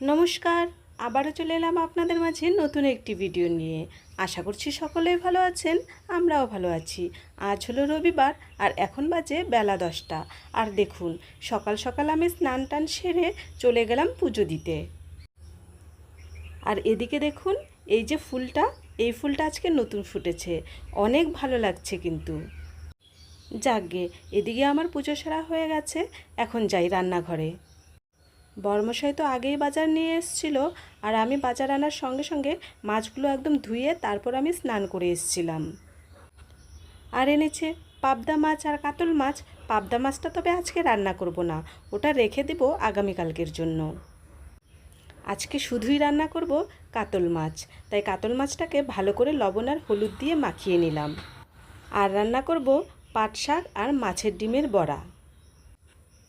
নমস্কার, আবারও চলে এলাম আপনাদের মাঝে নতুন একটি ভিডিও নিয়ে। আশা করছি সকলেই ভালো আছেন, আমরাও ভালো আছি। আজ হলো রবিবার আর এখন বাজে বেলা দশটা। আর দেখুন, সকাল সকাল আমি স্নান টান সেরে চলে গেলাম পুজো দিতে। আর এদিকে দেখুন, এই যে ফুলটা, এই ফুলটা আজকে নতুন ফুটেছে। অনেক ভালো লাগছে কিন্তু। যাকগে এদিকে আমার পুজো সারা হয়ে গেছে, এখন যাই রান্নাঘরে। বর্মশাই তো আগেই বাজার নিয়ে এসেছিল আর আমি বাজার আনার সঙ্গে সঙ্গে মাছগুলো একদম ধুয়ে তারপর আমি স্নান করে এসেছিলাম। আর এনেছে পাবদা মাছ আর কাতল মাছ, পাবদা মাছটা তবে আজকে রান্না করব না, ওটা রেখে দেব আগামীকালকের জন্য। আজকে শুধুই রান্না করব কাতল মাছ, তাই কাতল মাছটাকে ভালো করে লবণ আর হলুদ দিয়ে মাখিয়ে নিলাম। আর রান্না করব পাট শাক আর মাছের ডিমের বড়া।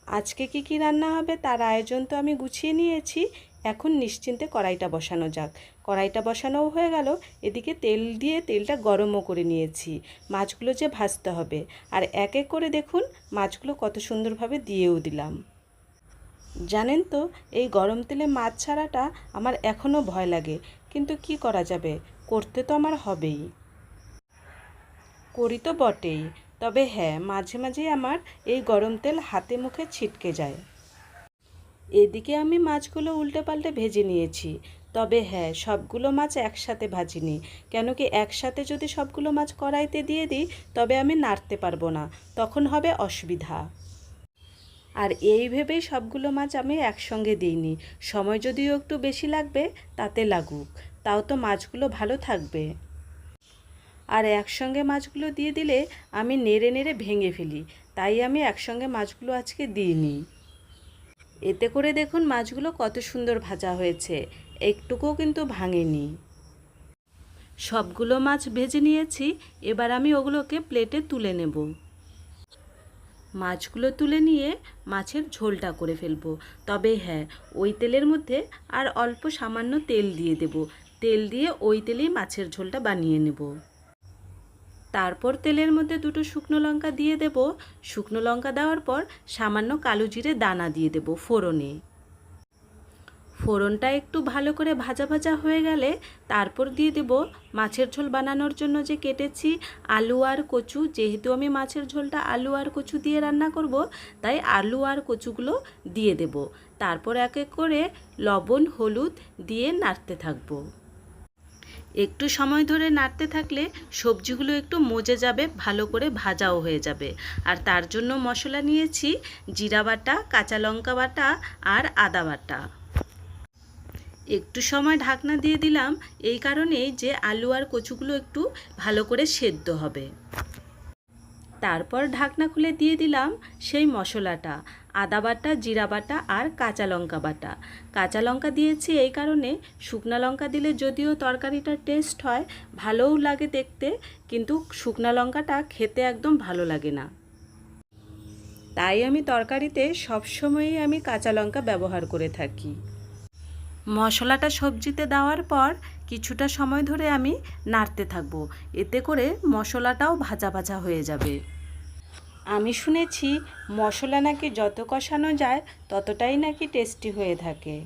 আজকে কি কি রান্না হবে তার আয়োজন তো আমি গুছিয়ে নিয়েছি। এখন নিশ্চিন্তে কড়াইটা বসানো যাক। কড়াইটা বসানোও হয়ে গেল। এদিকে তেল দিয়ে তেলটা গরমও করে নিয়েছি। মাছগুলো যে ভাজতে হবে। আর এক এক করে দেখুন, মাছগুলো কত সুন্দরভাবে দিয়েও দিলাম। জানেন তো, এই গরম তেলে মাছ ছাড়াটা আমার এখনও ভয় লাগে। কিন্তু কি করা যাবে? করতে তো আমার হবেই। করি তো বটেই। তবে হ্যাঁ মাঝে মাঝেই আমার এই গরম তেল হাতে মুখে ছিটকে যায়। এদিকে আমি মাছগুলো উল্টে পাল্টে ভেজে নিয়েছি। তবে হ্যাঁ সবগুলো মাছ একসাথে ভাজিনি। কেন কি একসাথে যদি সবগুলো মাছ কড়াইতে দিয়ে দিই, তবে আমি নাড়তে পারব না। তখন হবে অসুবিধা। আর এই ভেবেই সবগুলো মাছ আমি একসঙ্গে দিইনি। সময় যদিও একটু বেশি লাগবে, তাতে লাগুক। তাও তো মাছগুলো ভালো থাকবে। আর একসঙ্গে মাছগুলো দিয়ে দিলে আমি নেড়ে নেড়ে ভেঙে ফেলি। তাই আমি একসঙ্গে মাছগুলো আজকে দিইনি। এতে করে দেখুন মাছগুলো কত সুন্দর ভাজা হয়েছে। একটুকুও কিন্তু ভাঙেনি। সবগুলো মাছ ভেজে নিয়েছি, এবার আমি ওগুলোকে প্লেটে তুলে নেব। মাছগুলো তুলে নিয়ে মাছের ঝোলটা করে ফেলব। তবে হ্যাঁ ওই তেলের মধ্যে আর অল্প সামান্য তেল দিয়ে দেব। তেল দিয়ে ওই তেলেই মাছের ঝোলটা বানিয়ে নেব। তারপর তেলের মধ্যে দুটো শুকনো লঙ্কা দিয়ে দেব। শুকনো লঙ্কা দেওয়ার পর সামান্য কালো জিরে দানা দিয়ে দেব ফোড়নে। ফোড়নটা একটু ভালো করে ভাজা ভাজা হয়ে গেলে তারপর দিয়ে দেব মাছের ঝোল বানানোর জন্য যে কেটেছি আলু আর কচু। যেহেতু আমি মাছের ঝোলটা আলু আর কচু দিয়ে রান্না করব, তাই আলু আর কচুগুলো দিয়ে দেব। তারপর এক এক করে লবণ, হলুদ দিয়ে নাড়তে থাকব। একটু সময় ধরে নাড়তে থাকলে সবজিগুলো একটু মজে যাবে, ভালো করে ভাজাও হয়ে যাবে। আর তার জন্য মশলা নিয়েছি জিরা বাটা, কাঁচা লঙ্কা বাটা আর আদা বাটা। একটু সময় ঢাকনা দিয়ে দিলাম, এই কারণেই যে আলু আর কচুগুলো একটু ভালো করে সেদ্ধ হবে। তারপর ঢাকনা খুলে দিয়ে দিলাম সেই মশলাটা। আদা বাটা, জিরা বাটা আর কাঁচা লঙ্কা বাটা। কাঁচা লঙ্কা দিয়েছি এই কারণে শুকনা লঙ্কা দিলে যদিও তরকারিটার টেস্ট হয়, ভালোও লাগে দেখতে, কিন্তু শুকনা লঙ্কাটা খেতে একদম ভালো লাগে না। তাই আমি তরকারিতে সবসময়ই আমি কাঁচা লঙ্কা ব্যবহার করে থাকি। মশলাটা সবজিতে দেওয়ার পর কিছুটা সময় ধরে আমি নাড়তে থাকব। এতে করে মশলাটাও ভাজা ভাজা হয়ে যাবে। আমি শুনেছি মশলা নাকি যত কষানো যায়, ততটাই নাকি টেস্টি হয়ে থাকে।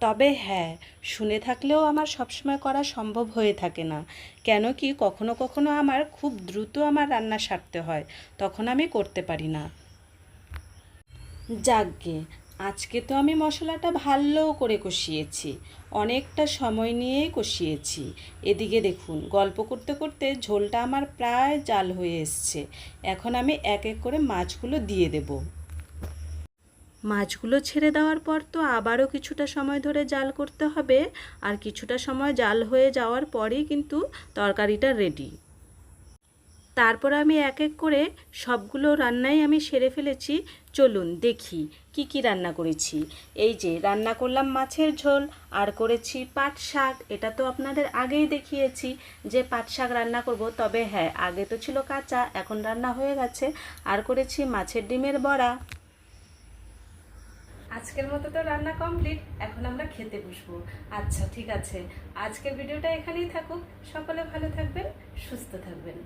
তবে হ্যাঁ শুনে থাকলেও আমার সবসময় করা সম্ভব হয়ে থাকে না। কেন কি কখনো কখনো আমার খুব দ্রুত আমার রান্না সারতে হয়, তখন আমি করতে পারি না। যাকগে আজকে তো আমি মশলাটা ভালো করে কষিয়েছি। অনেকটা সময় নিয়েই কষিয়েছি। এদিকে দেখুন, গল্প করতে করতে ঝোলটা আমার প্রায় জাল হয়ে এসছে। এখন আমি এক এক করে মাছগুলো দিয়ে দেব। মাছগুলো ছেড়ে দেওয়ার পর তো আবারও কিছুটা সময় ধরে জাল করতে হবে। আর কিছুটা সময় জাল হয়ে যাওয়ার পরেই কিন্তু তরকারিটা রেডি তারপর আমি এক এক করে সবগুলো রান্নাই আমি সেরে ফেলেছি। চলুন দেখি কি কি রান্না করেছি। এই যে রান্না করলাম মাছের ঝোল, আর করেছি পাট শাক। এটা তো আপনাদের আগেই দেখিয়েছি যে পাট শাক রান্না করব। তবে হ্যাঁ আগে তো ছিল কাঁচা, এখন রান্না হয়ে গেছে। আর করেছি মাছের ডিমের বড়া। আজকের মতো তো রান্না কমপ্লিট, এখন আমরা খেতে বসবো। আচ্ছা ঠিক আছে। আজকের ভিডিওটা এখানেই থাকুক। সকলে ভালো থাকবেন, সুস্থ থাকবেন।